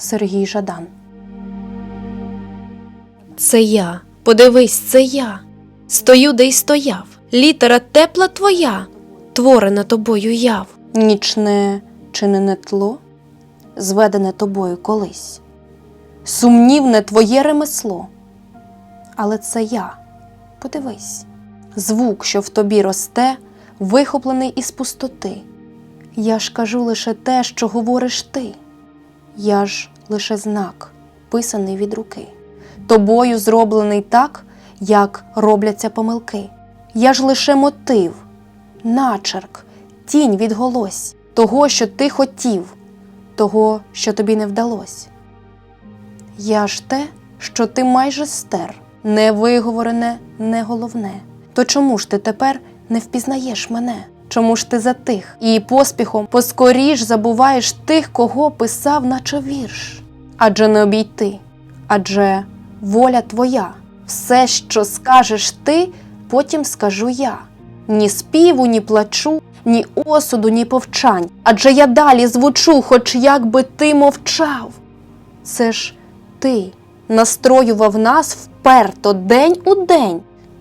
Сергій Жадан. Це я, подивись, це я. Стою, де й стояв. Літера тепла твоя, творена тобою яв. Нічне чинене тло, зведене тобою колись. Сумнівне твоє ремесло. Але це я. Подивись. Звук, що в тобі росте, вихоплений із пустоти. Я ж кажу лише те, що говориш ти. Я ж лише знак, писаний від руки. Тобою зроблений так, як робляться помилки. Я ж лише мотив, начерк, тінь відголось того, що ти хотів, того, що тобі не вдалось. Я ж те, що ти майже стер, не виговорене, не головне. То чому ж ти тепер не впізнаєш мене? Чому ж ти затих і поспіхом поскоріш забуваєш тих, кого писав, наче вірш? Адже не обійти, адже воля твоя. Все, що скажеш ти, потім скажу я. Ні співу, ні плачу, ні осуду, ні повчань. Адже я далі звучу, хоч як би ти мовчав. Це ж ти настроював нас вперто день у день.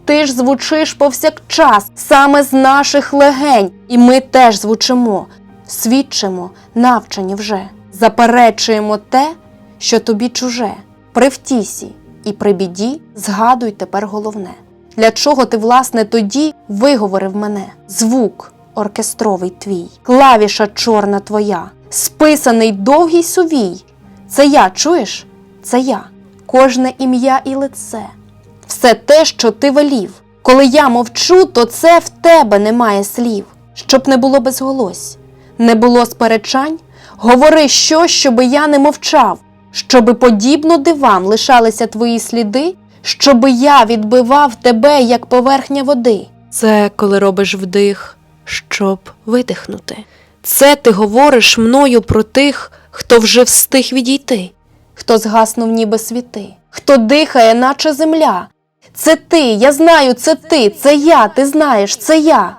Ти ж звучиш повсякчас, саме з наших легень, і ми теж звучимо, свідчимо, навчені вже, заперечуємо те, що тобі чуже. При втісі і при біді згадуй тепер головне. Для чого ти, власне, тоді виговорив мене? Звук оркестровий твій, клавіша чорна твоя, списаний довгий сувій. Це я, чуєш? Це я, кожне ім'я і лице, все те, що ти велів. Коли я мовчу, то це в тебе немає слів, щоб не було безголось, не було сперечань. Говори щось, щоби я не мовчав, щоби подібно дивам лишалися твої сліди, щоби я відбивав тебе, як поверхня води. Це коли робиш вдих, щоб видихнути. Це ти говориш мною про тих, хто вже встиг відійти. хто згаснув ніби світи, хто дихає, наче земля. Це ти, я знаю, це ти, це я, ти знаєш, це я.